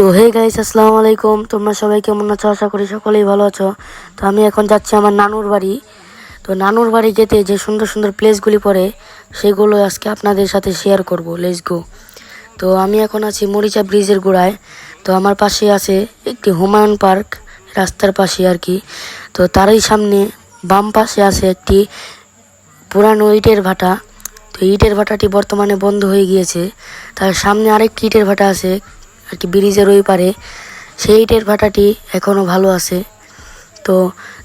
তো hey guys আসসালামু আলাইকুম। তোমরা সবাই কেমন আছো? আশা করি সকলেই ভালো আছো। তো, আমি এখন যাচ্ছি আমার নানুর বাড়ি। তো, নানুর বাড়ি যেতে যে সুন্দর সুন্দর প্লেসগুলি পড়ে, সেগুলো আজকে আপনাদের সাথে শেয়ার করব। লেটস গো তো, আমি এখন আছি মরিচা ব্রিজের গোড়ায়। তো, আমার পাশে আছে একটি হুমায়ুন পার্ক রাস্তার পাশে আর কি। তো, তারই সামনে বাম পাশে আছে একটি পুরানো ইটের ভাটা। তো, ইটের ভাটাটি বর্তমানে বন্ধ হয়ে গিয়েছে। তার সামনে আরেকটি ইটের ভাটা আছে। আর কি ব্রিজের ওই পারে, সেই ইটের ভাটাটি এখনও ভালো আছে। তো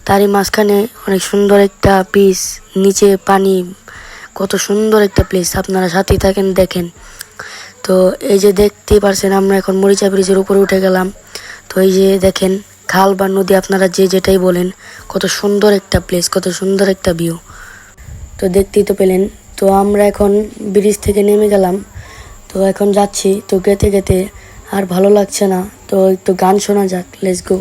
তারই মাঝখানে অনেক সুন্দর একটা পিস নিচে পানি, কত সুন্দর একটা প্লেস আপনারা সাথেই থাকেন, দেখেন। তো এই যে দেখতেই পারছেন, আমরা এখন মরিচা ব্রিজের উপরে উঠে গেলাম। তো এই যে দেখেন, খাল বা নদী, আপনারা যে যেটাই বলেন, কত সুন্দর একটা প্লেস কত সুন্দর একটা ভিউ তো দেখতেই তো পেলেন, তো আমরা এখন ব্রিজ থেকে নেমে গেলাম। তো এখন যাচ্ছি, তো গেতে গেতে আর ভালো লাগছে না। তো একটু গান শোনা যাক লেটস গো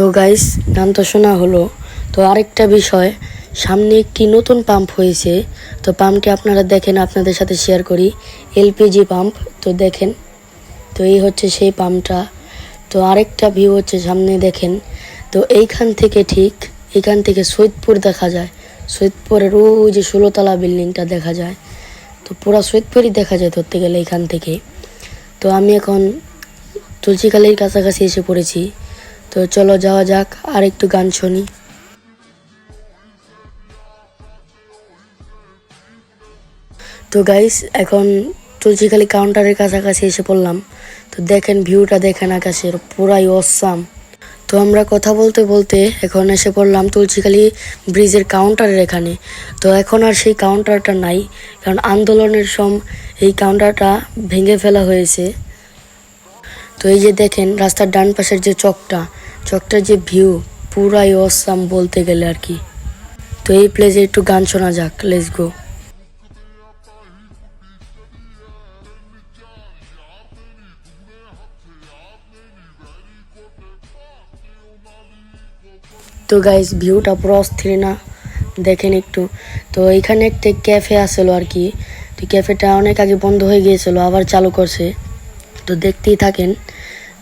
তো গাইস গান তো শোনা হলো। তো আরেকটা বিষয়, সামনে একটি নতুন পাম্প হয়েছে? তো পাম্পটি আপনারা দেখেন, আপনাদের সাথে শেয়ার করি। এলপিজি পাম্প তো দেখেন, তো এই হচ্ছে সেই পাম্পটা তো আরেকটা ভিউ হচ্ছে সামনে, দেখেন। তো এইখান থেকে ঠিক, এখান থেকে সৈয়দপুর দেখা যায়। সৈয়দপুরের ওই যে ষোলোতলা বিল্ডিংটা দেখা যায়। তো পুরো সৈয়দপুরই দেখা যায় ধরতে গেলে এখান থেকে। তো আমি এখন তুলসীকালীর কাছাকাছি এসে পড়েছি। তো চলো যাওয়া যাক, আর একটু গান শুনি। তো গাইস এখন তুলসীখালি কাউন্টারের কাছাকাছি এসে পড়লাম। তো দেখেন ভিউটা দেখেন আকাশের, পুরাই অসাম তো আমরা কথা বলতে বলতে এখন এসে পড়লাম তুলসীখালি ব্রিজের কাউন্টারের এখানে। তো এখন আর সেই কাউন্টারটা নাই, কারণ আন্দোলনের সম, এই কাউন্টারটা ভেঙে ফেলা হয়েছে। তো এই যে দেখেন, রাস্তার ডান পাশের যে চকটা চকটার যে ভিউ পুরাই অসাম বলতে গেলে আর কি। তো এই প্লেসে একটু গান শোনা যাক লেস গো তো গাইস ভিউটা পুরো অস্থির না? দেখেন একটু। তো এখানে একটা ক্যাফে আসলো আর কি। তো ক্যাফেটা অনেক আগে বন্ধ হয়ে গিয়েছিল, আবার চালু করছে। তো দেখতেই থাকেন।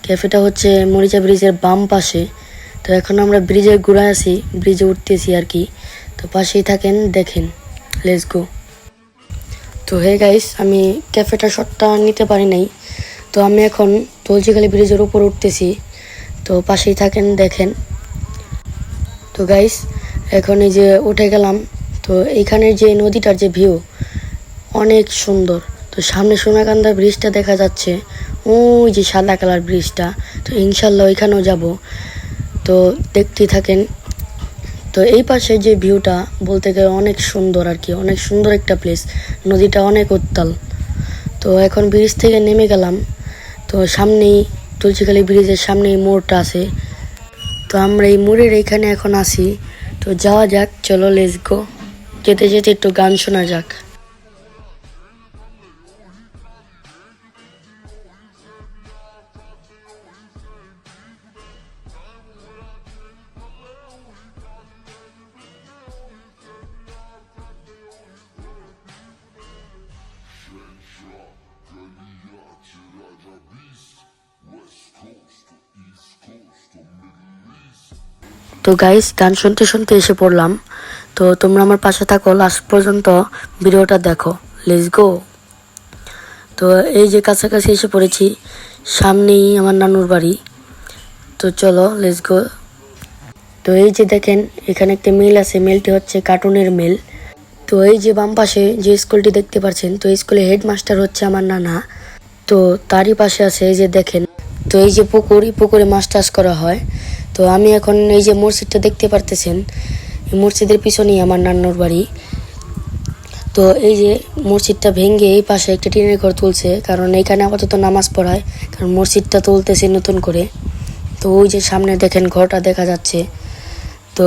ক্যাফেটা হচ্ছে মরিচা ব্রিজের বাম পাশে। তো এখন আমরা ব্রিজের ঘুরায় আছি, ব্রিজে উঠতেছি আর কি। তো পাশেই থাকেন, দেখেন লেটস গো তো হে গাইস আমি ক্যাফেটা শটটা নিতে পারি নাই। তো আমি এখন তুলসীখালী ব্রিজের উপর উঠতেছি। তো পাশেই থাকেন, দেখেন। তো গাইস এখন এই যে উঠে গেলাম, তো এইখানের যে নদীটার যে ভিউ অনেক সুন্দর। তো সামনে সোনাকান্দা ব্রিজটা দেখা যাচ্ছে। ওই যে সাদা কালার ব্রিজটা তো ইনশাল্লাহ ওইখানেও যাব। তো দেখতেই থাকেন। তো এই পাশে যে ভিউটা বলতে গেলে অনেক সুন্দর আর কি, অনেক সুন্দর একটা প্লেস নদীটা অনেক উত্তাল। তো এখন ব্রিজ থেকে নেমে গেলাম। তো সামনেই তুলসীখালী ব্রিজের সামনেই মোড়টা আছে। তো আমরা এই মোড়ের এখানে এখন আসি তো যাওয়া যাক, চলো লেস গো যেতে যেতে একটু গান শোনা যাক। তো গাইস গান শুনতে শুনতে এসে পড়লাম। তো তোমরা আমার পাশে থাকো লাস্ট পর্যন্ত ভিডিওটা দেখো। লেটস গো তো এই যে কাছাকাছি এসে পড়েছি, সামনেই আমার নানুর বাড়ি। তো চলো লেটস গো তো এই যে দেখেন, এখানে একটা মিল আছে মিলটি হচ্ছে কার্টুনের মিল তো এই যে বাম পাশে যে স্কুলটি দেখতে পাচ্ছেন তো স্কুলে হেডমাস্টার হচ্ছে আমার নানা। তো তারই পাশে আছে এই যে দেখেন, তো এই যে পুকুর, এই পুকুরে মাছ চাষ করা হয়। তো আমি এখন এই যে মসজিদটা দেখতে পারতেছেন মসজিদের পিছনেই আমার নান্নুর বাড়ি। তো তো এই যে মসজিদটা ভেঙে এই পাশে একটা টিনের ঘর তুলছে, কারণ এইখানে আপাতত নামাজ পড়ায়, কারণ মসজিদটা তুলতেছে নতুন করে। তো ওই যে সামনে দেখেন ঘরটা দেখা যাচ্ছে। তো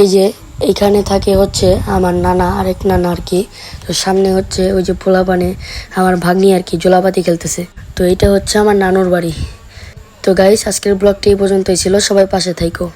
এই যে এইখানে থাকে হচ্ছে আমার নানা, আরেক নানা আর কি। তো সামনে হচ্ছে ওই যে পোলাপানে আমার ভাগ্নি আর কি জোলাপাতি খেলতেছে। তো এটা হচ্ছে আমার নানুর বাড়ি। তো গাইস আজকের ব্লগটি এই পর্যন্তই ছিল। সবাই পাশে থাইকো।